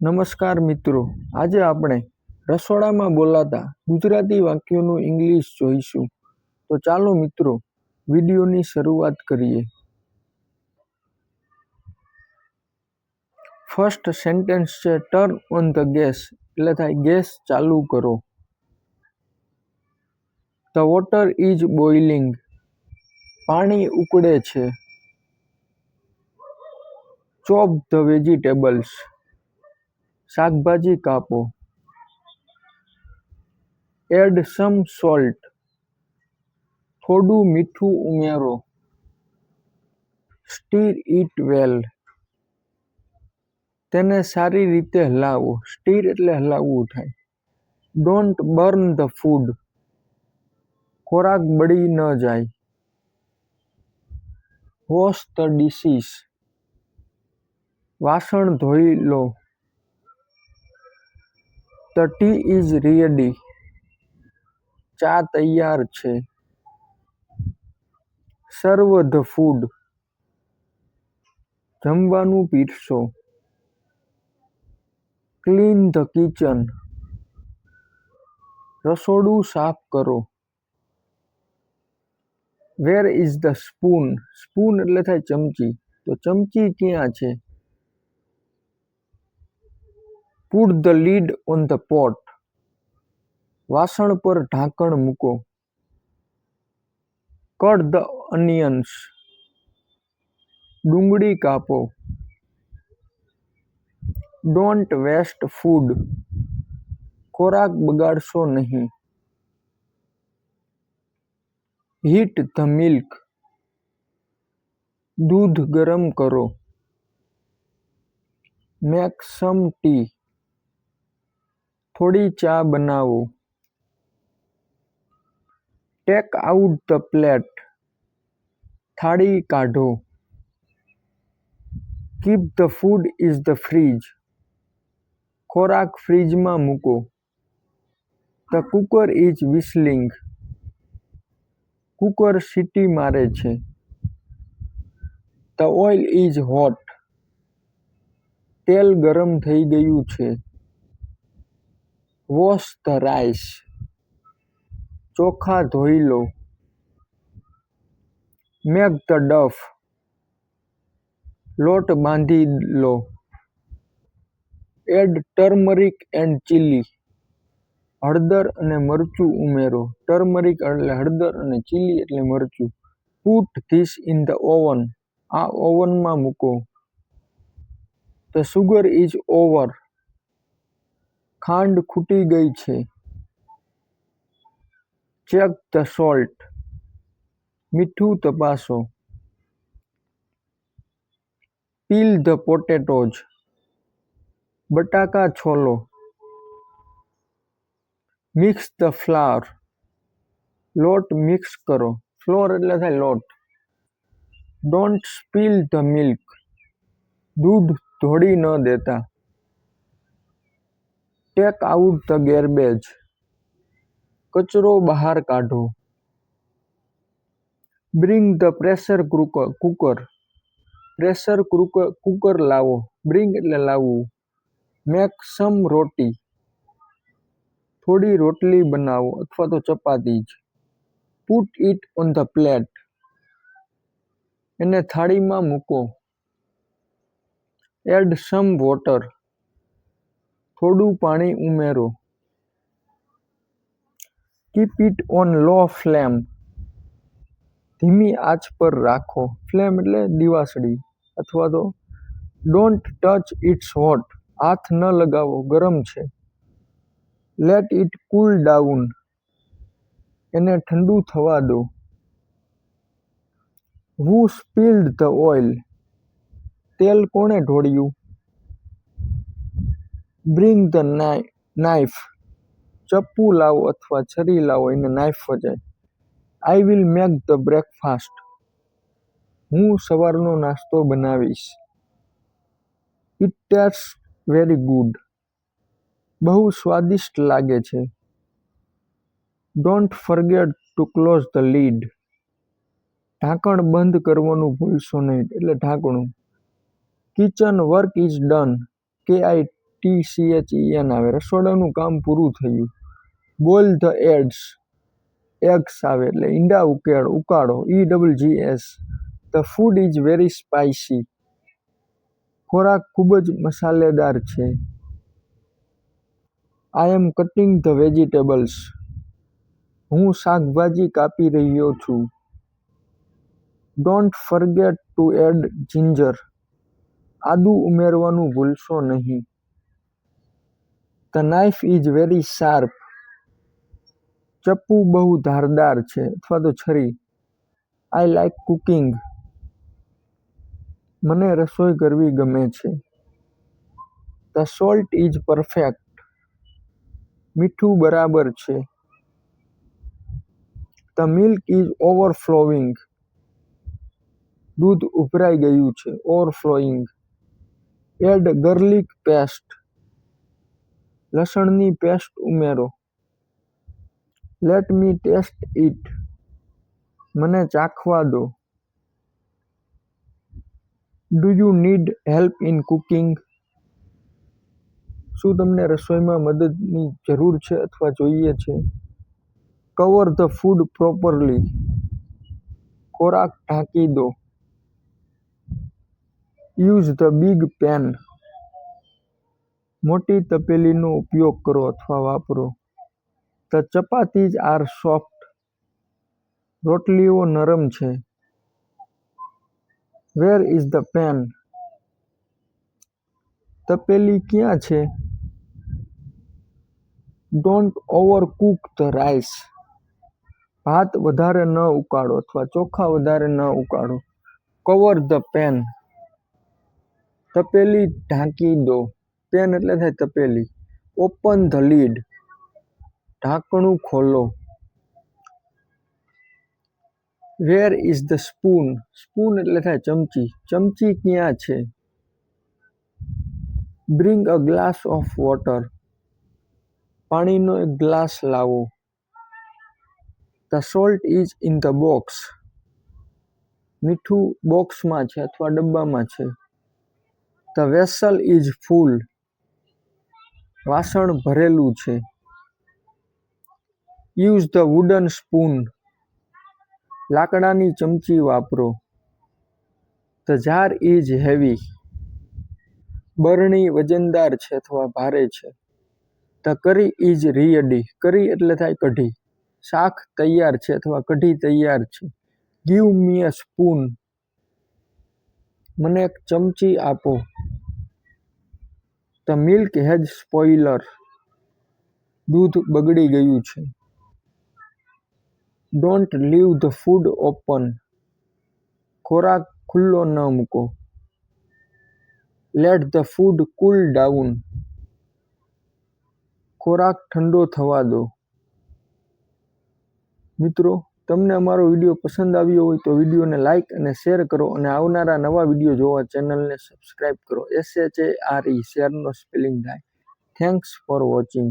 નમસ્કાર મિત્રો, આજે આપણે રસોડામાં બોલાતા ગુજરાતી વાક્યોનું ઇંગ્લિશ જોઈશું. તો ચાલો મિત્રો, વિડીયોની શરૂઆત કરીએ. ફર્સ્ટ સેન્ટેન્સ છે ટર્ન ઓન ધ ગેસ એટલે થાય ગેસ ચાલુ કરો. ધ વોટર ઇઝ બોઇલિંગ પાણી ઉકળે છે. ચોપ ધ વેજીટેબલ્સ શાકભાજી કાપો. Add some salt. થોડું મીઠું ઉમેરો. Stir it well. તેને સારી રીતે હલાવો. સ્ટીર એટલે હલાવવું થાય. Don't burn the food. ખોરાક બળી ન જાય. વોશ ધ ડિશીસ વાસણ ધોઈ લો. ધ ટી ઇઝ રેડી ચા તૈયાર છે. સર્વ ધ ફૂડ જમવાનું પીરસો. ક્લીન ધ કિચન રસોડું સાફ કરો. Where is the spoon spoon એટલે થાય ચમચી. તો ચમચી ક્યાં છે? Put the lid on the pot વાસણ પર ઢાંકણ મૂકો. કટ ધ અનિયન્સ ડુંગળી કાપો. ડોન્ટ વેસ્ટ ફૂડ ખોરાક બગાડશો નહીં. હીટ ધ મિલ્ક દૂધ ગરમ કરો. મેક સમ ટી થોડી ચા બનાવો. ટેક આઉટ ધ પ્લેટ થાળી કાઢો. Keep the food is the fridge ખોરાક ફ્રીજમાં મૂકો. The cooker is whistling cooker city મારે છે. ધ ઓઇલ ઇઝ હોટ તેલ ગરમ થઈ ગયું છે. વોશ ધ રાઈસ ચોખા ધોઈ લો. મેક ધ ડફ લોટ બાંધી લો. Add turmeric and chilli. હળદર અને મરચું ઉમેરો. ટર્મરિક એટલે હળદર અને ચીલી એટલે મરચું. Put this in the oven આ ઓવનમાં મૂકો. ધ સુગર ઇઝ ઓવર ખાંડ ખૂટી ગઈ છે. Check the salt. મીઠું તપાસો. Peel the potatoes. બટાકા છોલો. Mix the flour. Lot mix કરો. ફ્લોર એટલે થાય લોટ. Don't spill the milk. દૂધ ઢોળી ન દેતા. Take out the garbage. કચરો બહાર કાઢો. Bring the pressure cooker cooker. Pressure cooker cooker લાવો. બ્રિંગ એટલે લાવવું. Make some roti. થોડી રોટલી બનાવો અથવા તો ચપાતી જ. Put it on the plate. એને થાળીમાં મૂકો. Add some water. થોડું પાણી ઉમેરો. Keep it on low flame ધીમી આંચ પર રાખો. ફ્લેમ એટલે દિવાસળી અથવા તો ડોન્ટ ટચ ઇટ્સ હોટ હાથ ન લગાવો, ગરમ છે. લેટ ઇટ કૂલ ડાઉન એને ઠંડુ થવા દો. હુ સ્પીલ્ડ ધ ઓઇલ તેલ કોણે ઢોળ્યું? બ્રિંગ ધ નાઇફ ચપ્પુ લાવો અથવા છરી લાવો, એને knife વજાય. I will make the breakfast હું સવારનો નાસ્તો બનાવીશ. ઇટ ટેસ્ટ વેરી ગુડ બહુ સ્વાદિષ્ટ લાગે છે. Don't forget to close the lid ઢાંકણ બંધ કરવાનું ભૂલશો નહીં, એટલે ઢાંકણું. Kitchen work is done K I T C H E N આવે, રસોડાનું કામ પૂરું થયું. બોલ ધ એડ્સ એક્સ આવે એટલે ઈંડા ઉકેળ, ઉકાળો, E double G S. The food is very spicy ખોરાક ખૂબ જ મસાલેદાર છે. I am cutting the vegetables હું શાકભાજી કાપી રહ્યો છું. Don't forget to add ginger આદુ ઉમેરવાનું ભૂલશો નહીં. The knife is very sharp ચપ્પુ બહુ ધારદાર છે અથવા તો છરી. આઈ લાઈક કુકિંગ મને રસોઈ કરવી ગમે છે. ધ સોલ્ટ ઇઝ પરફેક્ટ મીઠું બરાબર છે. ધ મિલ્ક ઇઝ ઓવરફ્લોઈંગ દૂધ ઉભરાઈ ગયું છે. ઓવરફ્લોઈંગ એડ ગર્લિક પેસ્ટ લસણની પેસ્ટ ઉમેરો. લેટ મી ટેસ્ટ ઇટ મને ચાખવા દો. Do you need help in cooking શું તમને રસોઈમાં મદદની જરૂર છે અથવા જોઈએ છે? કવર ધ ફૂડ પ્રોપરલી ખોરાક ઢાંકી દો. યુઝ ધ બિગ પેન મોટી તપેલીનો ઉપયોગ કરો અથવા વાપરો. The chapatis are soft. રોટલીઓ નરમ છે. Where is the pan? તપેલી ક્યાં છે? Don't over cook the rice. ભાત વધારે ન ઉકાળો અથવા ચોખા વધારે ન ઉકાળો. Cover the pan. તપેલી ઢાંકી દો. પેન એટલે થાય તપેલી. ઓપન ધ લીડ ઢાંકણું ખોલો. Where is the spoon spoon એટલે થાય ચમચી. ચમચી ક્યાં છે? Bring a glass of water પાણીનો એક ગ્લાસ લાવો. The salt is in the box મીઠું બોક્સમાં છે અથવા ડબ્બામાં છે. ધ વેસલ ઇઝ ફૂલ વાસણ ભરેલું છે. યુઝ ધ વુડન સ્પૂન લાકડાની ચમચી વાપરો. ધ જાર ઇઝ હેવી બરણી વજનદાર છે અથવા ભારે છે. ધ કરી ઇઝ રીયડી કરી એટલે થાય કઢી. શાક તૈયાર છે અથવા કઢી તૈયાર છે. ગીવ મી અ સ્પૂન મને એક ચમચી આપો. ધ મિલ્ક હેઝ સ્પોઇલર દૂધ બગડી ગયું છે. Don't leave the food open ખોરાક ખુલ્લો ન મૂકો. Let the food cool down ખોરાક ઠંડો થવા દો. મિત્રો તમને અમારો વીડિયો પસંદ આવ્યો હોય તો વિડીયોને લાઇક અને શેર કરો અને આવનારા નવા વીડિયો જોવા ચેનલને સબસ્ક્રાઇબ કરો. S H A R E શેરનો spelling થાય. Thanks for watching